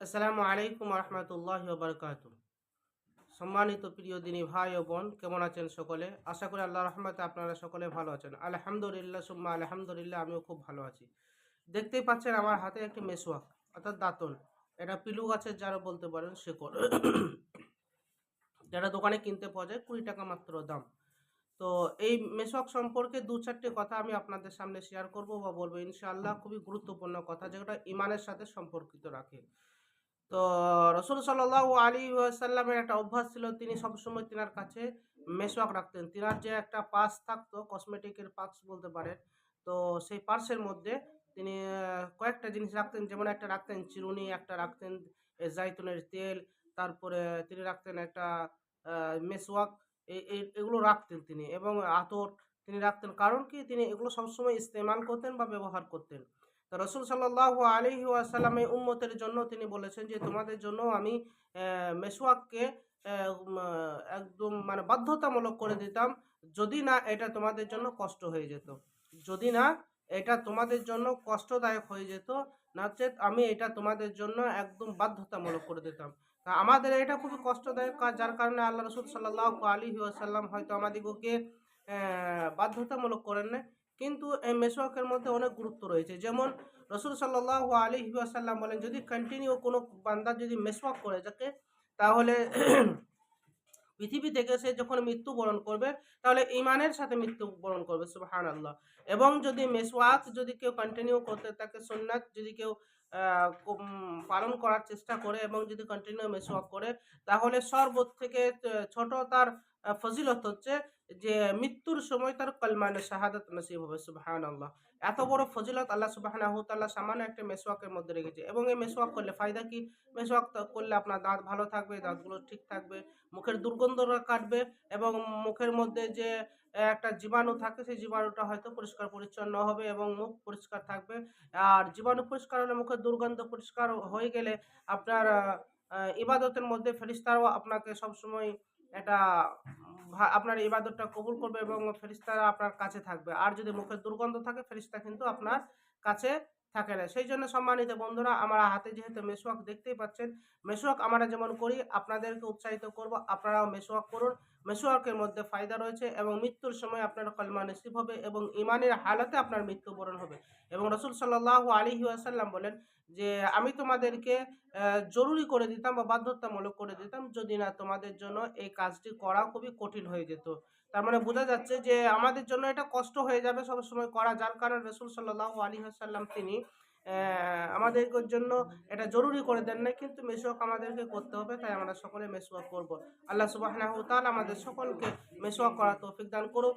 আসসালামু আলাইকুম রহমতুল্লাহ বারকাত সম্মানিত প্রিয় দিনী ভাই ও বোন, কেমন আছেন সকলে? আশা করি আল্লাহ রহমতে আপনারা সকলে ভালো আছেন। আলহামদুলিল্লাহ, সুম্মা আলহামদুলিল্লাহ, আমিও খুব ভালো আছি। দেখতেই পাচ্ছেন আমার হাতে একটি মেসোয়াক অর্থাৎ দাঁতন। এটা পিলু গাছের যারা বলতে পারেন শেকড় যেটা দোকানে কিনতে পাওয়া যায়, কুড়ি টাকা মাত্র দাম। তো এই মেসওয়াক সম্পর্কে দু চারটে কথা আমি আপনাদের সামনে শেয়ার করব বা বলব। ইনশাআল্লাহ, খুবই গুরুত্বপূর্ণ কথা, যেটা ইমানের সাথে সম্পর্কিত রাখে। তো রসুল সাল্লাহ আলী সাল্লামের একটা অভ্যাস ছিল, তিনি সবসময় তিনার কাছে মেসওয়াক রাখতেন। তিনার যে একটা পার্স থাকতো, কসমেটিকের পার্স বলতে পারেন, তো সেই পার্সের মধ্যে তিনি কয়েকটা জিনিস রাখতেন। যেমন একটা রাখতেন চিরুনি, একটা রাখতেন জাইতুনের তেল, তারপরে তিনি রাখতেন একটা মেসওয়াক এগুলো রাখতেন তিনি। এবং আতর তিনি রাখতেন। কারণ কি? তিনি এগুলো সবসময় ইস্তেমাল করতেন বা ব্যবহার করতেন। রসুল সাল্লাহ আলহি আসাল্লাম এই উম্মতের জন্য তিনি বলেছেন যে তোমাদের জন্য আমি আহ, একদম মানে বাধ্যতামূলক করে দিতাম। যদি না এটা তোমাদের জন্য কষ্ট হয়ে যেত। যদি না এটা তোমাদের জন্য কষ্টদায়ক হয়ে যেত। নচেত আমি এটা তোমাদের জন্য একদম বাধ্যতামূলক করে দিতাম। তা আমাদের এটা খুবই কষ্টদায়ক কাজ যার কারণে আল্লাহ রসুল সাল্লাহ আলী আসাল্লাম হয়তো আমাদিগকে বাধ্যতামূলক করেন না কিন্তু এই মেসওয়াকের মধ্যে অনেক গুরুত্ব রয়েছে। যেমন রসুল সাল্লাহ আলী আসাল্লাম বলেন, যদি কন্টিনিউ কোনো বান্দা যদি মেসওয়াক করে থাকে, তাহলে পৃথিবী থেকে সে যখন মৃত্যুবরণ করবে, তাহলে ইমানের সাথে মৃত্যুবরণ করবে সুবাহান আল্লাহ এবং যদি মেসওয়াক যদি কেউ কন্টিনিউ করতে থাকে, সুন্নাত যদি কেউ পালন করার চেষ্টা করে এবং যদি কন্টিনিউ মেসওয়াক করে, তাহলে সর্বত থেকে ছোট তার ফজিলত হচ্ছে যে মৃত্যুর সময় তার কলমানে শাহাদাত নসিব হবে সুবাহান আল্লাহ এত বড় ফজিলত আল্লাহ সুবাহানাহ তাল্লাহ সামান্য একটা মেসওয়াকের মধ্যে রেখেছে। এবং এই মেসওয়াক করলে ফায়দা কি? মেসওয়াক তো করলে আপনার দাঁত ভালো থাকবে, দাঁতগুলো ঠিক থাকবে, মুখের দুর্গন্ধটা কাটবে এবং মুখের মধ্যে যে একটা জীবাণু থাকে, সেই জীবাণুটা হয়তো পরিষ্কার পরিচ্ছন্ন হবে এবং মুখ পরিষ্কার থাকবে। আর জীবাণু পরিষ্কার হলে মুখের দুর্গন্ধ পরিষ্কার হয়ে গেলে আপনার ইবাদতের মধ্যে ফেরিস্তারও আপনাকে সবসময় এটা আপনার ইবাদতটা কবুল করবে এবং ফেরিস্তারা আপনার কাছে থাকবে। আর যদি মুখের দুর্গন্ধ থাকে ফেরিস্তা কিন্তু আপনার কাছে থাকে না। সেই জন্য সম্মানিত বন্ধুরা, আমার হাতে যেহেতু মেসওয়াক দেখতেই পাচ্ছেন মেসওয়াক আমরা যেমন করি, আপনাদেরকে উৎসাহিত করব, আপনারাও মেসওয়াক করুন। মেসওয়াকের মধ্যে ফায়দা রয়েছে এবং মৃত্যুর সময় আপনার কলমা নসিব হবে এবং ইমানের হালাতে আপনার মৃত্যুবরণ হবে। এবং রসুল সাল্লাহ আলী আসাল্লাম বলেন যে, আমি তোমাদেরকে জরুরি করে দিতাম বা বাধ্যতামূলক করে দিতাম যদি না তোমাদের জন্য এই কাজটি করা খুবই কঠিন হয়ে যেত। তার মানে বোঝা যাচ্ছে যে, আমাদের জন্য এটা কষ্ট হয়ে যাবে সবসময় করা। যার কারণে রসুল সাল্লাহ আলী আসাল্লাম তিনি আমাদের জন্য এটা জরুরি করে দেন না কিন্তু মেসওয়াক আমাদেরকে করতে হবে, তাই আমরা সকলে মেসওয়াক করব। আল্লাহ সুবাহ আমাদের সকলকে মেসওয়াক করা তৌফিক দান করুক।